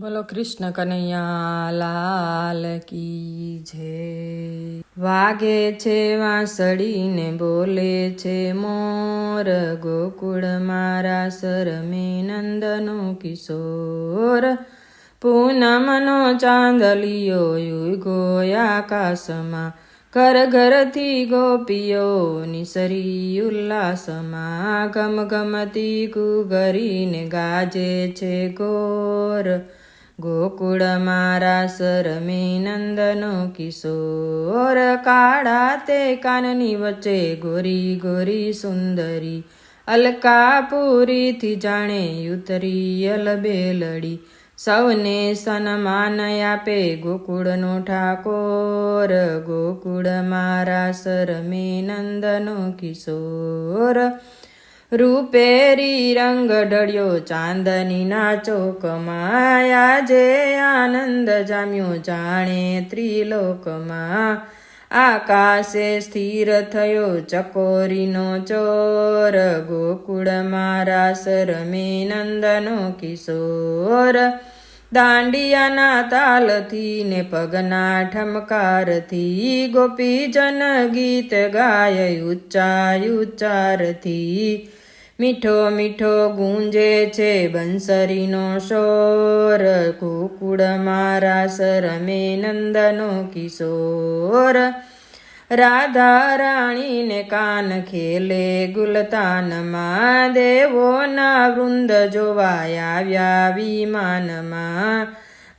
બોલો કૃષ્ણ કનૈયા, લાલ કી જય. વાગે છે વાંસળીને બોલે છે, મોર ગોકુળ મારા સરમે નંદનો કિશોર. પૂનમનો ચાંદલિયો યુગો આકાશમાં. ઘર ઘરથી ગોપીઓ નિસરી ઉલ્લાસમાં. ગમ ગમતી ગુગરીને ગાજે છે ગોર. ગોકુળ મારા સરમે નંદનો કિશોર, કાળા તે કાનની વચ્ચે ગોરી ગોરી સુંદરી, અલકાપુરીથી જાણે ઉતરી અલબેલડી. સૌને સન્માન આપે ગોકુળનો ઠાકોર, ગોકુળ મારા સરમે નંદનો કિશોર રૂપેરી રંગ ઢળ્યો, ચાંદનીના ચોકમાં આજે આનંદ જામ્યો. જાણે ત્રિલોકમાં આકાશે સ્થિર થયો, ચકોરીનો ચોર, ગોકુળ મારા સરમે નંદનો કિશોર. દાંડિયાના તાલથી ને પગના ઠમકારથી ગોપીજન ગીત ગાય ઉચ્ચાર ઉચ્ચારથી મીઠો મીઠો ગુંજે છે બંસરીનો શોર. કુકુડ મારા સરમે નંદનો કિશોર. રાધા રાણીને કાન ખેલે ગુલતાનમાં દેવોના વૃંદ જોવાય આવ્યા વિમાનમાં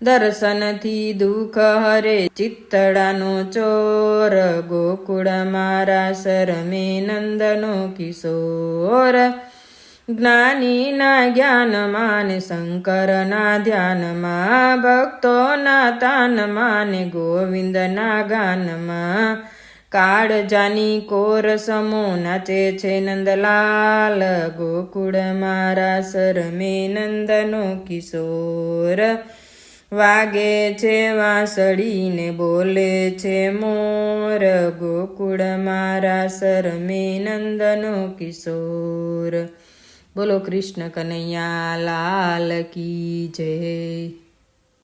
દર્શનથી દુઃખ હરે ચિત્તડાનો ચોર, ગોકુળ મારા શરમે નંદનો કિશોર. જ્ઞાનીના જ્ઞાનમાં ને શંકરના ધ્યાનમાં, ભક્તોના તાનમાં ને ગોવિંદના ગાનમાં. કાળજાની કોર સમો નાચે છે નંદલાલ, ગોકુળ મારા શરમે નંદનો કિશોર. વાગે છે વાંસળીને બોલે છે, મોર ગોકુળ મારા સરમે નંદનો કિશોર. બોલો કૃષ્ણ કનૈયા, લાલ કી જય.